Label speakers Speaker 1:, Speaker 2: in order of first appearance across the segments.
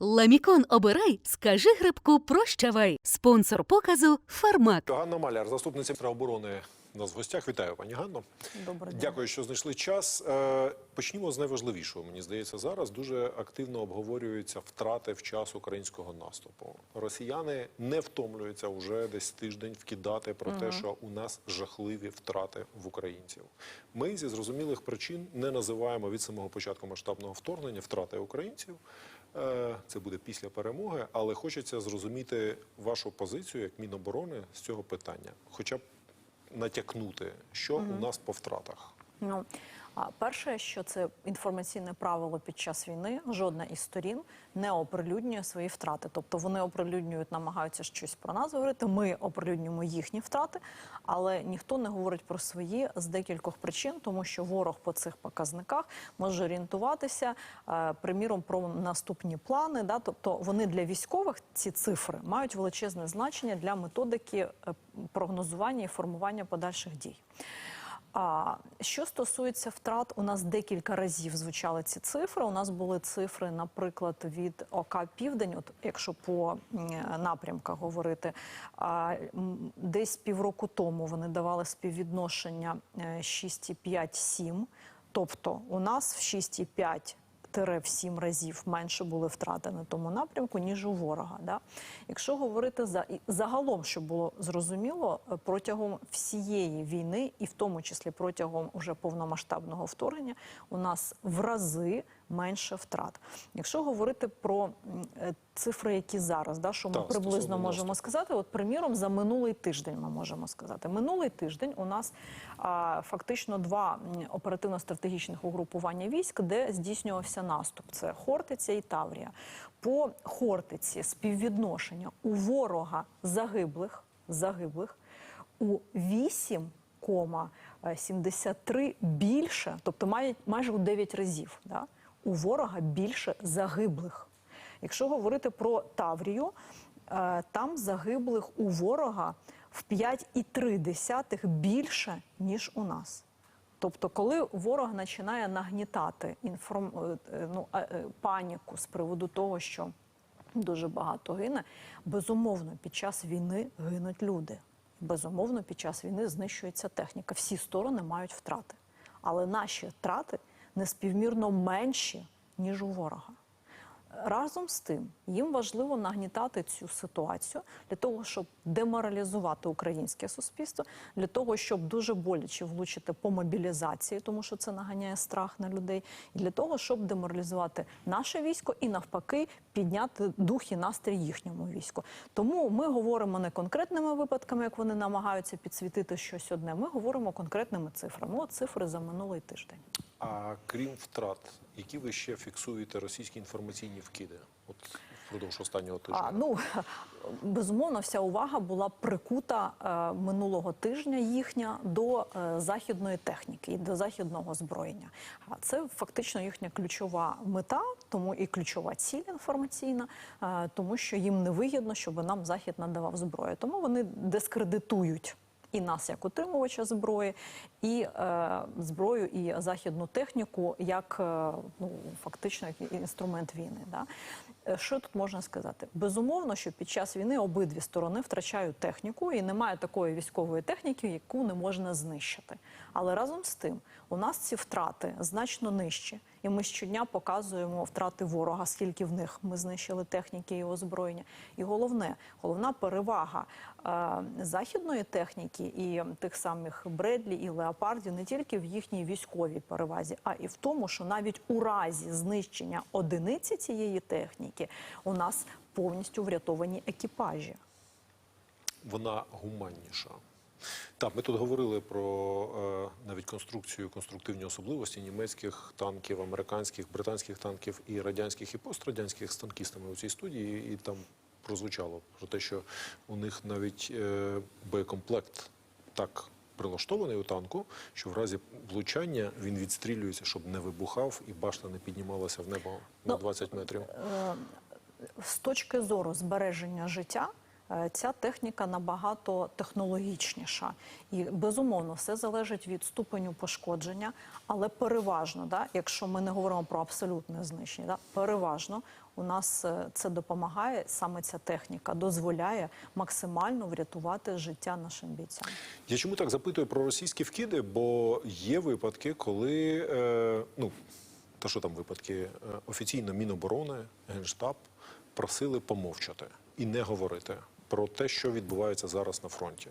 Speaker 1: Ламікон обирай, скажи грибку прощавай. Спонсор показу Фармак.
Speaker 2: Ганна Маляр, заступниця міністра оборони, у нас в гостях. Вітаю, пані Ганно.
Speaker 3: Добрий день.
Speaker 2: Дякую, що знайшли час. Е, Почнімо з найважливішого. Мені здається, зараз дуже активно обговорюються втрати в час українського наступу. Росіяни не втомлюються вже десь тиждень вкидати про те, що у нас жахливі втрати в українців. Ми зі зрозумілих причин не називаємо від самого початку масштабного вторгнення втрати українців. Е, Це буде після перемоги, але хочеться зрозуміти вашу позицію як Міноборони з цього питання, хоча б натякнути, що у нас по втратах.
Speaker 3: Ну, перше, що це інформаційне правило під час війни, жодна із сторін не оприлюднює свої втрати. Тобто вони оприлюднюють, намагаються щось про нас говорити. Ми оприлюднюємо їхні втрати, але ніхто не говорить про свої з декількох причин, тому що ворог по цих показниках може орієнтуватися, е, приміром, про наступні плани. Да? Тобто вони для військових ці цифри мають величезне значення для методики е, прогнозування і формування подальших дій. А що стосується втрат, у нас декілька разів звучали ці цифри. У нас були цифри, наприклад, від ОК Південь, от якщо по напрямках говорити, десь півроку тому вони давали співвідношення е, 6,5-7. Тобто у нас в 6,5 в 7 разів менше були втрати на тому напрямку, ніж у ворога. Да? Якщо говорити за і загалом, щоб було зрозуміло, е, протягом всієї війни, і в тому числі протягом уже повномасштабного вторгнення, у нас в рази менше втрат. Якщо говорити про е, цифри, які зараз, да, що ми
Speaker 2: Так,
Speaker 3: приблизно можемо сказати, от приміром, за минулий тиждень ми можемо сказати. Минулий тиждень у нас а, фактично два оперативно-стратегічних угрупування військ, де здійснювався наступ. Це Хортиця і Таврія. По Хортиці співвідношення у ворога загиблих загиблих у 8,73 більше, тобто має майже у 9 разів. Да? У ворога більше загиблих. Якщо говорити про Таврію, е, там загиблих у ворога в 5,3 більше, ніж у нас. Тобто, коли ворог починає нагнітати інформ... е, е, ну, паніку з приводу того, що дуже багато гине, безумовно, під час війни гинуть люди. Безумовно, під час війни знищується техніка. Всі сторони мають втрати. Але наші втрати неспівмірно менші, ніж у ворога. Разом з тим, їм важливо нагнітати цю ситуацію для того, щоб деморалізувати українське суспільство, для того, щоб дуже боляче влучити по мобілізації, тому що це наганяє страх на людей, і для того, щоб деморалізувати наше військо і навпаки підняти дух і настрій їхньому війську. Тому ми говоримо не конкретними випадками, як вони намагаються підсвітити щось одне. Ми говоримо конкретними цифрами. От цифри за минулий тиждень.
Speaker 2: А крім втрат, які ви ще фіксуєте російські інформаційні вкиди? От впродовж останнього тижня.
Speaker 3: А, ну безумовно, вся увага була прикута е, минулого тижня їхня до е, західної техніки і до західного озброєння. А це фактично їхня ключова мета, тому і ключова ціль інформаційна, е, тому що їм не вигідно, щоб нам захід надавав зброю. Тому вони дискредитують. І нас як утримувача зброї, і е, зброю, і західну техніку як е, ну фактично як інструмент війни. Да? Е, Що тут можна сказати? Безумовно, що під час війни обидві сторони втрачають техніку, і немає такої військової техніки, яку не можна знищити. Але разом з тим, у нас ці втрати значно нижчі, і ми щодня показуємо втрати ворога, скільки в них ми знищили техніки і озброєння. І головне, головна перевага е, західної техніки і тих самих Бредлі і Леопардів не тільки в їхній військовій перевазі, а і в тому, що навіть у разі знищення одиниці цієї техніки у нас повністю врятовані екіпажі.
Speaker 2: Вона гуманніша. Так, ми тут говорили про е, навіть конструкцію, конструктивні особливості німецьких танків, американських, британських танків і радянських і пострадянських з танкістами у цій студії, і там прозвучало про те, що у них навіть е, боєкомплект так прилаштований у танку, що в разі влучання він відстрілюється, щоб не вибухав і башта не піднімалася в небо на
Speaker 3: Ну,
Speaker 2: 20 метрів.
Speaker 3: Е, з точки зору збереження життя, Е, Ця техніка набагато технологічніша, і безумовно все залежить від ступеню пошкодження, але переважно, да, якщо ми не говоримо про абсолютне знищення, да, переважно у нас е, це допомагає саме ця техніка, дозволяє максимально врятувати життя нашим бійцям.
Speaker 2: Я чому так запитую про російські вкиди? Бо є випадки, коли е, ну та що там випадки, е, офіційно Міноборони, Генштаб просили помовчати і не говорити про те, що відбувається зараз на фронті.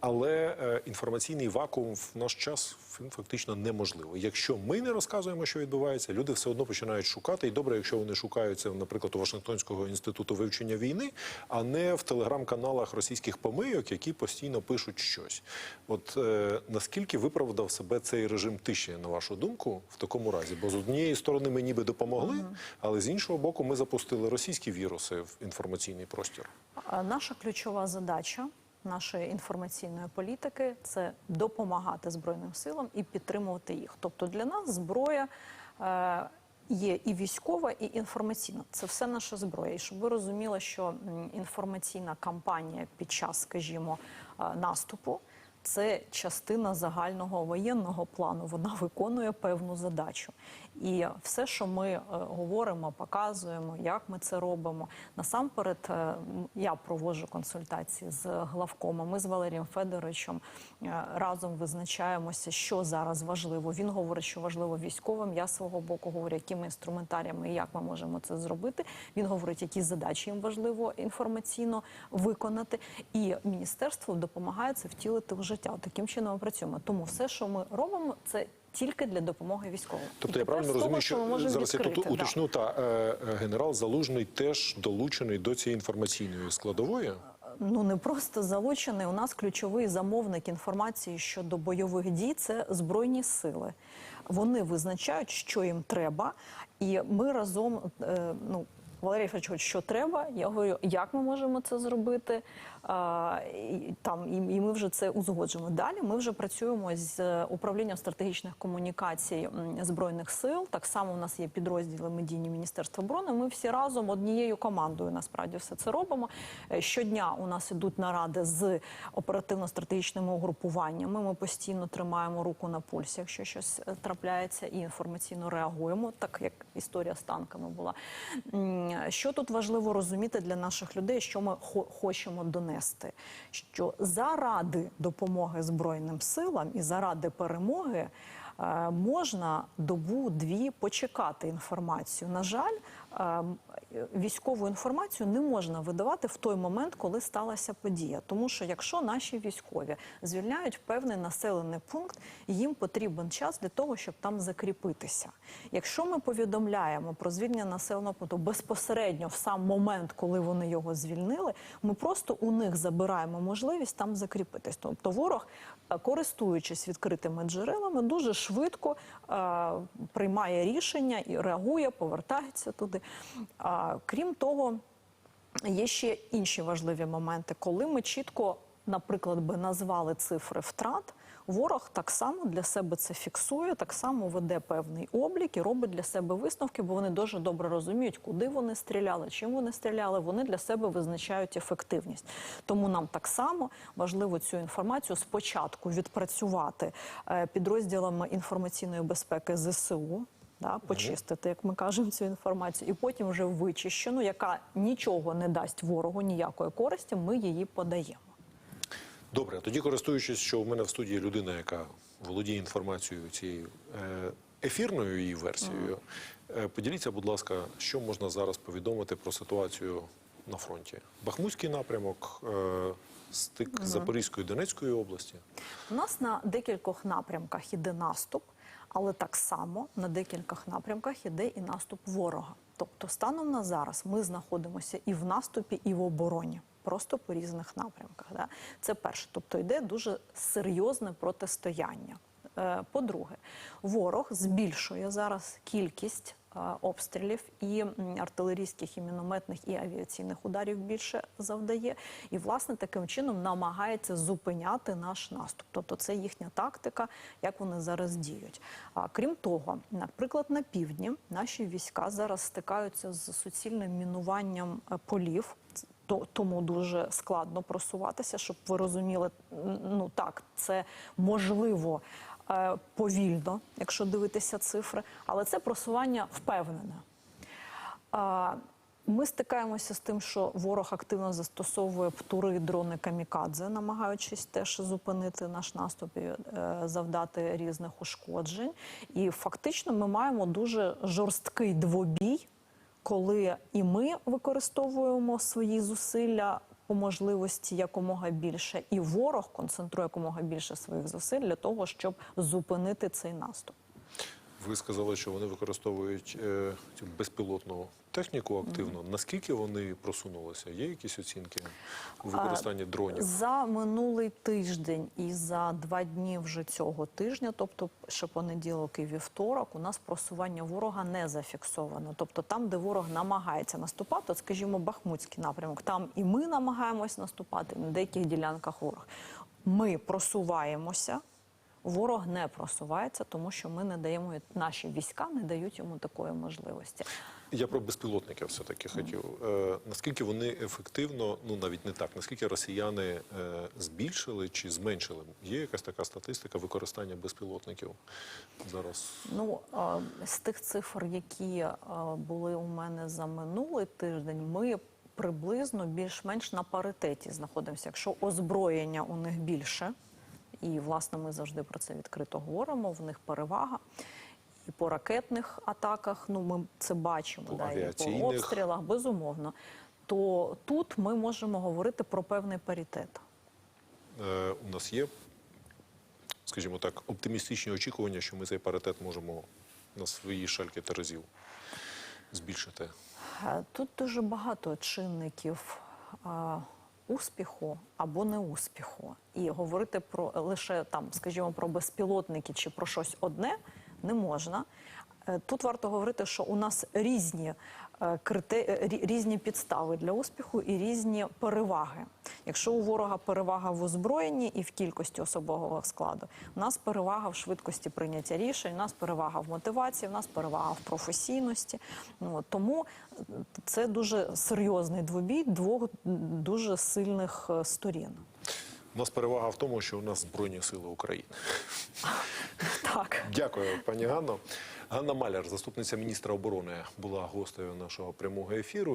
Speaker 2: Але е, інформаційний вакуум в наш час він фактично неможливий. Якщо ми не розказуємо, що відбувається, люди все одно починають шукати. І добре, якщо вони шукають це, наприклад, у Вашингтонського інституту вивчення війни, а не в телеграм-каналах російських помийок, які постійно пишуть щось. От е, наскільки виправдав себе цей режим тиші, на вашу думку, в такому разі? Бо з однієї сторони ми ніби допомогли, але з іншого боку, ми запустили російські віруси в інформаційний простір.
Speaker 3: Наша ключова задача нашої інформаційної політики це допомагати збройним силам і підтримувати їх. Тобто для нас зброя. Е, Є і військова, і інформаційна. Це все наша зброя. І щоб ви розуміли, що інформаційна кампанія під час, скажімо, е, наступу це частина загального воєнного плану. Вона виконує певну задачу. І все, що ми е, говоримо, показуємо, як ми це робимо. Насамперед, е, я проводжу консультації з главкомом. Ми з Валерієм Федоровичем е, разом визначаємося, що зараз важливо. Він говорить, що важливо військовим. Я свого боку говорю, якими інструментаріями і як ми можемо це зробити. Він говорить, які задачі їм важливо інформаційно виконати. І міністерство допомагає це втілити в життя. Таким чином ми працюємо. Тому все, що ми робимо, це тільки для допомоги військовим.
Speaker 2: Тобто
Speaker 3: І
Speaker 2: я правильно
Speaker 3: того,
Speaker 2: розумію, що зараз я тут
Speaker 3: да.
Speaker 2: та е, е, генерал Залужний теж долучений до цієї інформаційної складової.
Speaker 3: ну не просто залучений. У нас ключовий замовник інформації щодо бойових дій це збройні сили. Вони визначають, що їм треба, і ми разом е, ну. Валерій Федорович, що треба? Я говорю, як ми можемо це зробити? А, і, там, і, і ми вже це узгоджуємо. Далі ми вже працюємо з управлінням стратегічних комунікацій збройних сил. Так само у нас є підрозділи медійні Міністерства оборони. Ми всі разом однією командою насправді все це робимо. Е, Щодня у нас ідуть наради з оперативно-стратегічними угрупуваннями. Ми постійно тримаємо руку на пульсі, якщо щось е, трапляється, і інформаційно реагуємо, так як історія з танками була. М, Що тут важливо розуміти для наших людей, що ми хо- хочемо донести? Що заради допомоги Збройним силам і заради перемоги е, можна добу-дві почекати інформацію. На жаль, е, військову інформацію не можна видавати в той момент, коли сталася подія. Тому що якщо наші військові звільняють певний населений пункт, їм потрібен час для того, щоб там закріпитися. Якщо ми повідомляємо про звільнення населеного пункту безпосередньо в сам момент, коли вони його звільнили, ми просто у них забираємо можливість там закріпитись. Тобто ворог, е, користуючись відкритими джерелами, дуже швидко е, приймає рішення і реагує, повертається туди. А, крім того, є ще інші важливі моменти, коли ми чітко, наприклад, би назвали цифри втрат. Ворог так само для себе це фіксує, так само веде певний облік і робить для себе висновки, бо вони дуже добре розуміють, куди вони стріляли, чим вони стріляли. Вони для себе визначають ефективність. Тому нам так само важливо цю інформацію спочатку відпрацювати е, підрозділами інформаційної безпеки ЗСУ. Да, почистити, як ми кажемо, цю інформацію, і потім вже вичищену, яка нічого не дасть ворогу, ніякої користі, ми її подаємо.
Speaker 2: Добре, тоді користуючись, що у мене в студії людина, яка володіє інформацією цією е, ефірною її версією, е, поділіться, будь ласка, що можна зараз повідомити про ситуацію на фронті? Бахмутський напрямок, е, стик Запорізької і Донецької області.
Speaker 3: У нас на декількох напрямках іде наступ, але так само на декілька напрямках іде і наступ ворога. Тобто, станом на зараз ми знаходимося і в наступі, і в обороні. Просто по різних напрямках. Да? Це перше. Тобто йде дуже серйозне протистояння. Е, По-друге, ворог збільшує зараз кількість е, обстрілів і артилерійських, і мінометних, і авіаційних ударів більше завдає. І, власне, таким чином намагається зупиняти наш наступ. Тобто це їхня тактика, як вони зараз діють. Крім того, наприклад, на півдні наші війська зараз стикаються з суцільним мінуванням е, полів. то, тому дуже складно просуватися, щоб ви розуміли, ну так, це можливо повільно, якщо дивитися цифри, але це просування впевнене. Ми стикаємося з тим, що ворог активно застосовує птури, дрони камікадзе, намагаючись теж зупинити наш наступ і е, завдати різних ушкоджень. І фактично ми маємо дуже жорсткий двобій, коли і ми використовуємо свої зусилля по можливості якомога більше, і ворог концентрує якомога більше своїх зусиль для того, щоб зупинити цей наступ.
Speaker 2: Ви сказали, що вони використовують е, цю безпілотну техніку активно. Наскільки вони просунулися? Є якісь оцінки у використанні дронів?
Speaker 3: За минулий тиждень і за два дні вже цього тижня, тобто ще понеділок і вівторок, у нас просування ворога не зафіксовано. Тобто там, де ворог намагається наступати, от, скажімо, Бахмутський напрямок, там і ми намагаємось наступати на деяких ділянках ворог. Ми просуваємося. Ворог не просувається, тому що ми не даємо наші війська не дають йому такої можливості.
Speaker 2: Я про безпілотники все-таки хотів. Е, наскільки вони ефективно, ну навіть не так, наскільки росіяни е, збільшили чи зменшили? Є якась така статистика використання безпілотників зараз?
Speaker 3: Ну е, з тих цифр, які е, були у мене за минулий тиждень, ми приблизно більш-менш на паритеті знаходимося. Якщо озброєння у них більше, і власне ми завжди про це відкрито говоримо. В них перевага. І по ракетних атаках, ну ми це бачимо,
Speaker 2: По
Speaker 3: да, і по обстрілах, безумовно. То тут ми можемо говорити про певний паритет.
Speaker 2: Е, у нас є, скажімо так, оптимістичні очікування, що ми цей паритет можемо на свої шальки терезів збільшити.
Speaker 3: Е, Тут дуже багато чинників успіху або неуспіху. І говорити про лише там, скажімо, про безпілотники чи про щось одне не можна. Е, Тут варто говорити, що у нас різні е, е, рі- різні підстави для успіху і різні переваги. Якщо у ворога перевага в озброєнні і в кількості особового складу, у нас перевага в швидкості прийняття рішень, у нас перевага в мотивації, у нас перевага в професійності. Ну, тому це дуже серйозний двобій двох дуже сильних сторін.
Speaker 2: У нас перевага в тому, що у нас Збройні Сили України.
Speaker 3: Так.
Speaker 2: Дякую, пані Ганно. Ганна Маляр, заступниця міністра оборони, була гостею нашого прямого ефіру.